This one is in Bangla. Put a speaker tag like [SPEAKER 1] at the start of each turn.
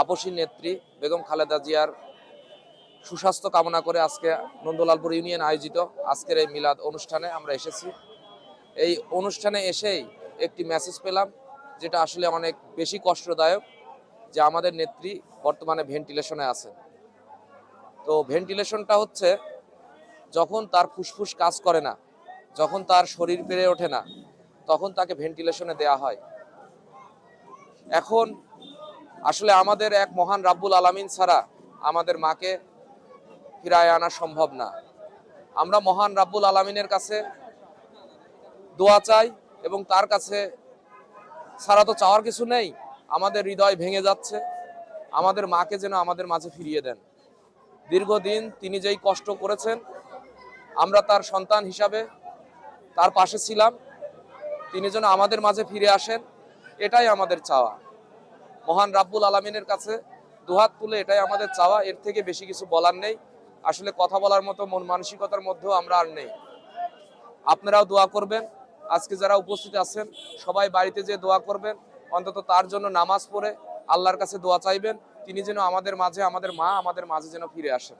[SPEAKER 1] আপসী নেত্রী বেগম খালেদা জিয়ার সুস্বাস্থ্য কামনা করে আজকে নন্দলালপুর ইউনিয়ন আয়োজিত আজকের এই মিলাদ অনুষ্ঠানে আমরা এসেছি। এই অনুষ্ঠানে এসেই একটি মেসেজ পেলাম, যেটা আসলে অনেক বেশি কষ্টদায়ক যে আমাদের নেত্রী বর্তমানে ভেন্টিলেশনে আছেন। তো ভেন্টিলেশনটা হচ্ছে, যখন তার ফুসফুস কাজ করে না, যখন তার শরীর পেরে ওঠে না, তখন তাকে ভেন্টিলেশনে দেয়া হয়। এখন আসলে আমাদের এক মহান রাব্বুল আলামিন ছাড়া আমাদের মাকে ফিরায় আনা সম্ভব না। আমরা মহান রাব্বুল আলামিনের কাছে দোয়া চাই এবং তার কাছে ছাড়া তো চাওয়ার কিছু নেই। আমাদের হৃদয় ভেঙে যাচ্ছে। আমাদের মাকে যেন আমাদের মাঝে ফিরিয়ে দেন। দীর্ঘদিন তিনি যেই কষ্ট করেছেন, আমরা তার সন্তান হিসাবে তার পাশে ছিলাম। তিনি যেন আমাদের মাঝে ফিরে আসেন, এটাই আমাদের চাওয়া। মহান রাব্বুল আলমিনের কাছে দুহাত তুলে এটাই আমাদের চাওয়া। এর থেকে বেশি কিছু বলার নেই। আসলে কথা বলার মতো মন মানসিকতার মধ্যেও আমরা আর নেই। আপনারাও দোয়া করবেন। আজকে যারা উপস্থিত আছেন, সবাই বাড়িতে যে দোয়া করবেন। অন্তত তার জন্য নামাজ পড়ে আল্লাহর কাছে দোয়া চাইবেন। তিনি যেন আমাদের মাঝে, আমাদের মা আমাদের মাঝে যেন ফিরে আসেন।